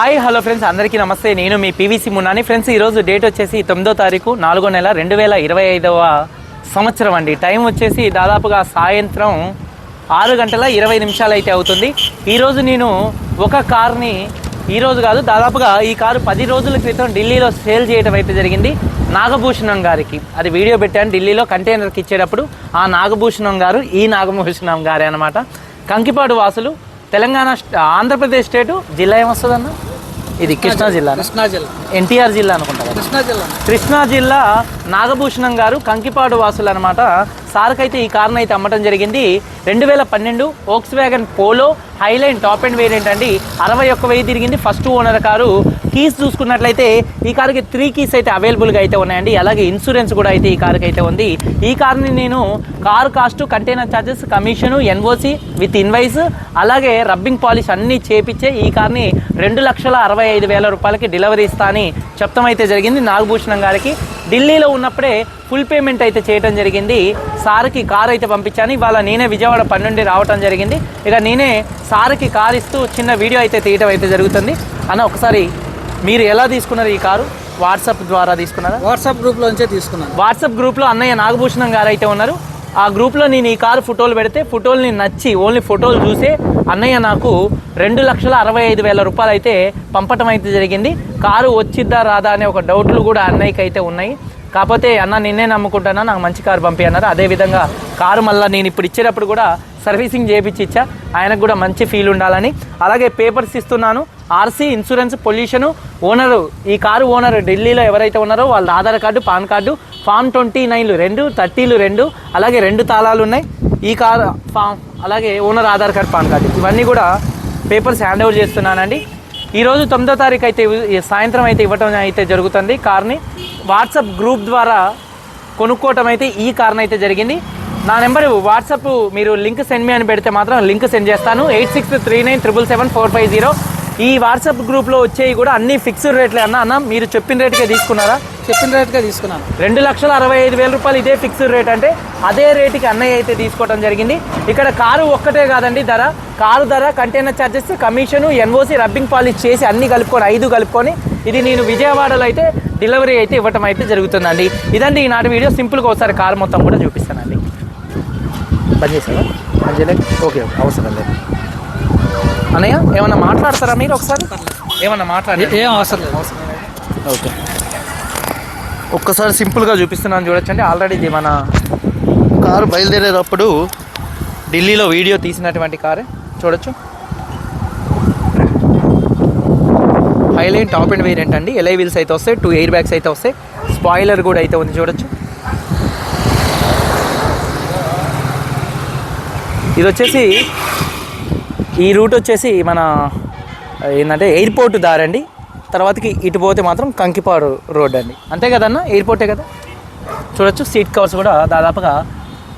Hi hello friends అందరికీ నమస్తే. నేను మీ పీవీసీ మున్నాని. ఫ్రెండ్స్ ఈరోజు డేట్ వచ్చేసి తొమ్మిదో తారీఖు నాలుగో నెల రెండు వేల ఇరవై ఐదవ సంవత్సరం అండి. టైం వచ్చేసి దాదాపుగా సాయంత్రం ఆరు గంటల ఇరవై నిమిషాలు అయితే అవుతుంది. ఈరోజు నేను ఒక కార్ని ఈరోజు కాదు దాదాపుగా ఈ కారు పది రోజుల క్రితం ఢిల్లీలో సేల్ చేయడం అయితే జరిగింది. నాగభూషణం గారికి. అది వీడియో పెట్టాను. ఢిల్లీలో కంటైనర్కి ఇచ్చేటప్పుడు ఆ నాగభూషణం గారు ఈ నాగభూషణం గారే అనమాట కంకిపాడు వాసులు తెలంగాణ ఆంధ్రప్రదేశ్ స్టేటు జిల్లా ఏమొస్తుందన్నా? ఇది కృష్ణా జిల్లా కృష్ణా జిల్లా. ఎన్టీఆర్ జిల్లా అనుకుంటా కృష్ణా జిల్లా. కృష్ణా జిల్లా నాగభూషణం గారు కంకిపాడు వాసులు అనమాట సార్కైతే ఈ కారును అయితే అమ్మటం జరిగింది. రెండు వేల పన్నెండు Volkswagen Polo highline top end variant అండి. అరవై ఒక్క వెయ్యి తిరిగింది ఫస్ట్ ఓనర్ కారు. కీస్ చూసుకున్నట్లయితే ఈ కారుకి త్రీ కీస్ అయితే అవైలబుల్గా అయితే ఉన్నాయండి. అలాగే ఇన్సూరెన్స్ కూడా అయితే ఈ కారుకి అయితే ఉంది. ఈ కార్ని నేను car cost container charges commission NOC with invoice అలాగే రబ్బింగ్ పాలిష్ అన్నీ చేపించే ఈ కార్ని రెండు లక్షల అరవై ఐదు వేల రూపాయలకి డెలివరీ ఇస్తా అని చెప్తాం జరిగింది. జరిగింది. నాగభూషణం గారికి ఢిల్లీలో ఉన్నప్పుడే ఫుల్ పేమెంట్ అయితే చేయడం జరిగింది. సార్కి కార్ అయితే పంపించాను. ఇవాళ నేనే విజయవాడ పన్నెండు రావటం జరిగింది. ఇక నేనే సార్కి కార్ ఇస్తూ చిన్న వీడియో అయితే తీయటం అయితే జరుగుతుంది. అన్న ఒకసారి మీరు ఎలా తీసుకున్నారు ఈ కారు? వాట్సాప్ ద్వారా తీసుకున్నారా? వాట్సాప్ గ్రూప్ లోంచే తీసుకున్నాను. వాట్సాప్ గ్రూప్లో అన్నయ్య నాగభూషణం గారు అయితే ఉన్నారు. ఆ గ్రూప్లో నేను ఈ కారు ఫోటోలు పెడితే ఫోటోలు నచ్చి ఓన్లీ ఫోటోలు చూసే అన్నయ్య నాకు రెండు లక్షల అరవై ఐదు వేల రూపాయలు అయితే పంపటం అయితే జరిగింది. కారు వచ్చిద్దా రాదా అనే ఒక డౌట్లు కూడా అన్నయ్యకి అయితే ఉన్నాయి. కాకపోతే అన్న నిన్నే నమ్ముకుంటానా నాకు మంచి కారు పంపి అన్నారు అదేవిధంగా కారు మళ్ళీ నేను ఇప్పుడు ఇచ్చేటప్పుడు కూడా సర్వీసింగ్ చేయించి ఇచ్చా. ఆయనకు కూడా మంచి ఫీల్ ఉండాలని. అలాగే పేపర్స్ ఇస్తున్నాను. ఆర్సీ ఇన్సూరెన్స్ పొల్యూషన్ ఓనరు ఈ కారు ఓనర్ ఢిల్లీలో ఎవరైతే ఉన్నారో వాళ్ళ Aadhaar card PAN card form twenty నైన్లు రెండు థర్టీలు రెండు అలాగే రెండు తాళాలు ఉన్నాయి. ఈ కారు ఫామ్ అలాగే owner Aadhaar card PAN card. ఇవన్నీ కూడా పేపర్స్ హ్యాండ్ ఓవర్ చేస్తున్నానండి. ఈరోజు తొమ్మిదో తారీఖు అయితే సాయంత్రం అయితే ఇవ్వటం అయితే జరుగుతుంది కార్ని. వాట్సాప్ గ్రూప్ ద్వారా కొనుక్కోవటం అయితే ఈ కారణం అయితే జరిగింది. నా నెంబర్ వాట్సాప్ మీరు లింక్ సెండ్ మీ అని పెడితే మాత్రం లింక్ సెండ్ చేస్తాను. Eight six three nine triple seven four five zero. ఈ వాట్సాప్ గ్రూప్లో వచ్చేవి కూడా అన్ని ఫిక్స్డ్ రేట్లే అన్న. అన్న మీరు చెప్పిన రేట్కే తీసుకున్నారా? చెప్పిన రేట్గా తీసుకున్నాను. రెండు లక్షల అరవై ఐదు వేల రూపాయలు ఇదే ఫిక్స్డ్ రేట్ అంటే అదే రేటుకి అన్నయ్య అయితే తీసుకోవడం జరిగింది. ఇక్కడ కారు ఒక్కటే కాదండి ధర. కారు ధర container charges commission NOC rubbing polish చేసి అన్ని కలుపుకొని ఐదు కలుపుకొని ఇది నేను విజయవాడలో అయితే డెలివరీ అయితే ఇవ్వటం అయితే జరుగుతుందండి. ఇదండి ఈనాటి వీడియో. సింపుల్గా ఒకసారి కారు మొత్తం కూడా చూపిస్తానండి. బంద్ చేసారా బంద్ చేయలేదు? ఓకే ఓకే అవసరం లేదు. అన్నయ్య ఏమన్నా మాట్లాడతారా మీరు ఒకసారి? ఏమన్నా మాట్లాడి ఏం అవసరం లేదు. ఓకే. ఒక్కసారి సింపుల్గా చూపిస్తున్నాను చూడొచ్చండి. ఆల్రెడీ ఇది మన కారు బయలుదేరేటప్పుడు ఢిల్లీలో వీడియో తీసినటువంటి కారే. చూడొచ్చు. హైలైన్ టాప్ అండ్ వేరియంట్ అండి. ఎల్ఐ వీల్స్ అయితే వస్తాయి టూ ఎయిర్ బ్యాగ్స్ అయితే వస్తాయి. స్పాయిలర్ కూడా అయితే ఉంది చూడొచ్చు. ఇది వచ్చేసి ఈ రూట్ వచ్చేసి మన ఏంటంటే ఎయిర్పోర్ట్ దారండి. తర్వాతకి ఇటు పోతే మాత్రం కంకిపాడు రోడ్ అండి. అంతే కదన్న? ఎయిర్పోర్టే కదా? చూడొచ్చు సీట్ కవర్స్ కూడా దాదాపుగా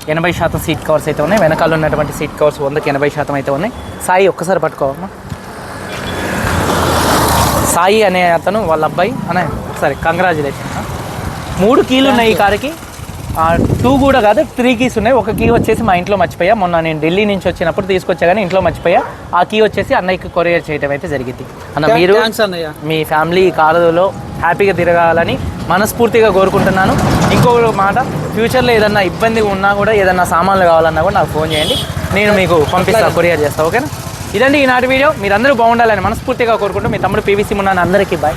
ఎనభై శాతం సీట్ కవర్స్ అయితే ఉన్నాయి. వెనకాల ఉన్నటువంటి సీట్ కవర్స్ వందకి ఎనభై శాతం అయితే ఉన్నాయి. సాయి ఒక్కసారి పట్టుకోవమ్మా. సాయి అనే అతను వాళ్ళ అబ్బాయి. అనే ఒకసారి కంగ్రాచులేషన్ మూడు కీలు ఉన్నాయి ఈ కారుకి. టూ కూడా కాదు త్రీ కీస్ ఉన్నాయి. ఒక కీ వచ్చేసి మా ఇంట్లో మర్చిపోయా. మొన్న నేను ఢిల్లీ నుంచి వచ్చినప్పుడు తీసుకొచ్చా కానీ ఇంట్లో మర్చిపోయా. ఆ కీ వచ్చేసి అన్నయ్యకి కొరియర్ చేయడం అయితే జరిగింది. అన్న మీరు మీ ఫ్యామిలీ కారులో హ్యాపీగా తిరగాలని మనస్ఫూర్తిగా కోరుకుంటున్నాను. ఇంకో మాట ఫ్యూచర్లో ఏదన్నా ఇబ్బంది ఉన్నా కూడా ఏదన్నా సామాన్లు కావాలన్నా కూడా నాకు ఫోన్ చేయండి. నేను మీకు పంపిస్తాను కొరియర్ చేస్తాను ఓకేనా? ఇదండి ఈనాటి వీడియో. మీరందరూ బాగుండాలని మనస్ఫూర్తిగా కోరుకుంటూ మీ తమ్ముడు పీవీసీ ఉన్నాను. అందరికీ బాయ్